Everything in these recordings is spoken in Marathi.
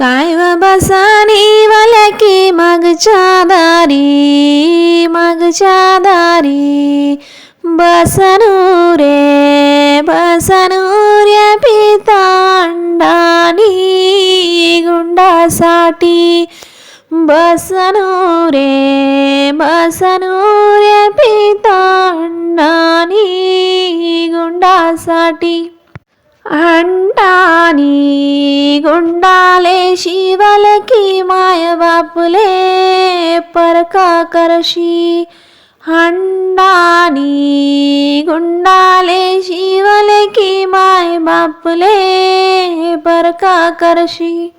काय बसानी बसानी की मागच्या दारी मागच्या दारी. बसनू रे बसनू रे पितांडानी गुंडासाठी. बसनू रे बसनू रे पितांडानी गुंडासाठी. अंडानी गुंडाले शिवल की माय बापले परका करशी हंडानी गुंडाले शिवले की माय बापले परका करशी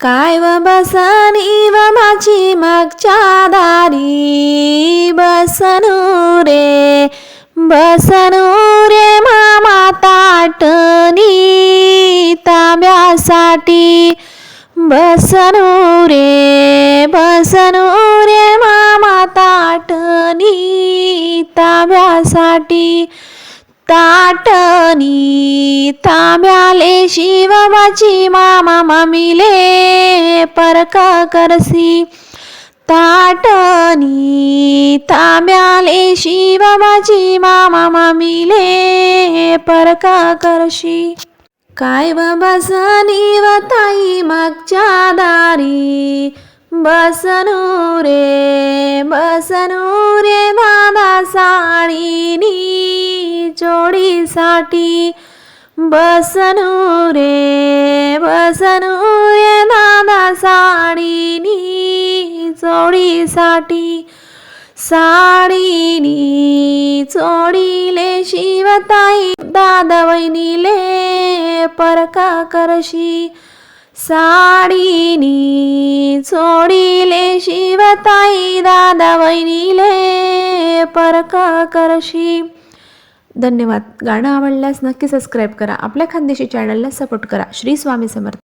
काय व बसनी व माझी मागच्या दारी बसनू रे बसनू साठी बसनो रे बसनो रे मामा ताटणी तांब्यासाठी ताटणी तांब्याले शिवबाची मामा ममिले परका करसी. ताटणी तांब्याले शिवबाची मामा मामीले परक करशी काय बसनी व ताई मागच्या दारी? बसनू रे बसनू रे दादा साडीनी जोडीसाठी. बसनू रे बसनू रे दादा साडीनी जोडीसाठी. साडीनी चोडीले ताई दादा वहिनीले परका करशी. साडीनी चोडीले शिवताई दादा वहिनीले परका करशी. धन्यवाद. गाणं आवडल्यास नक्की सबस्क्राईब करा. आपल्या खानदेशी चॅनलला सपोर्ट करा. श्री स्वामी समर्थ.